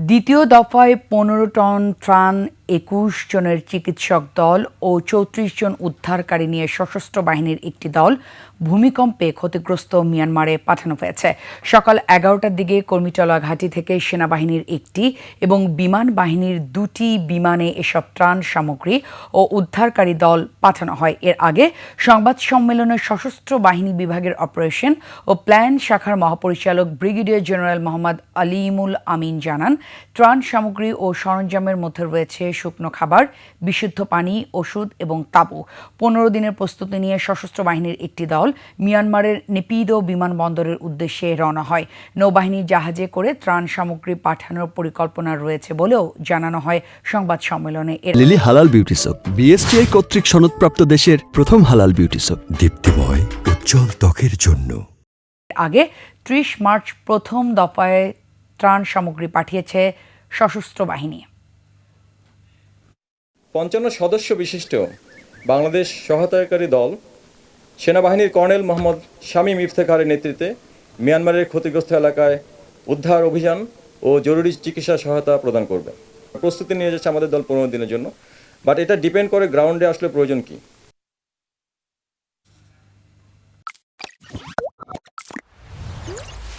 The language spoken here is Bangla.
দ্বিতীয় দফায় পনেরো টন ত্রাণ একুশ জনের চিকিৎসক দল ও চৌত্রিশ জন উদ্ধারকারী নিয়ে সশস্ত্র বাহিনীর একটি দল ভূমিকম্পে ক্ষতিগ্রস্ত মিয়ানমারে পাঠানো হয়েছে। সকাল এগারোটার দিকে কর্মীটলা ঘাঁটি থেকে সেনাবাহিনীর একটি এবং বিমান বাহিনীর দুটি বিমানে এসব ত্রাণ সামগ্রী ও উদ্ধারকারী দল পাঠানো হয়। এর আগে সংবাদ সম্মেলনে সশস্ত্র বাহিনী বিভাগের অপারেশন ও প্ল্যান শাখার মহাপরিচালক ব্রিগেডিয়ার জেনারেল মোহাম্মদ আলিমুল আমিন জানান, ত্রাণ সামগ্রী ও সরঞ্জামের মধ্যে রয়েছে শুকনো খাবার বিশুদ্ধ পানি ওষুধ এবং তাঁবু। পনেরো দিনের প্রস্তুতি নিয়ে সশস্ত্র বাহিনীর একটি দল মিয়ানমারের নেপিদো বিমানবন্দরের উদ্দেশ্যে রওনা হয়। নৌবাহিনীর জাহাজে করে ত্রাণ সামগ্রী পাঠানোর পরিকল্পনা রয়েছে বলেও জানানো হয় সংবাদ সম্মেলনে। লিলি হালাল বিউটি সোপ বিএসটিআই কর্তৃক সনদপ্রাপ্ত দেশের প্রথম হালাল বিউটি সোপ দীপ্তিময় উজ্জ্বল ত্বকের জন্য। আগে ত্রিশ মার্চ প্রথম দফায় ত্রাণ সামগ্রী পাঠিয়েছে সশস্ত্র বাহিনী। পঞ্চান্ন সদস্য বিশিষ্ট বাংলাদেশ সহায়তাকারী দল, সেনাবাহিনীর কর্নেল মোহাম্মদ শামীম ইফতেখারের নেতৃত্বে মিয়ানমারের ক্ষতিগ্রস্ত এলাকায় উদ্ধার অভিযান ও জরুরি চিকিৎসা সহায়তা প্রদান করবে। প্রস্তুতি নিয়ে যাচ্ছে আমাদের দল পনেরো দিনের জন্য বাট এটা ডিপেন্ড করে গ্রাউন্ডে আসলে প্রয়োজন কী?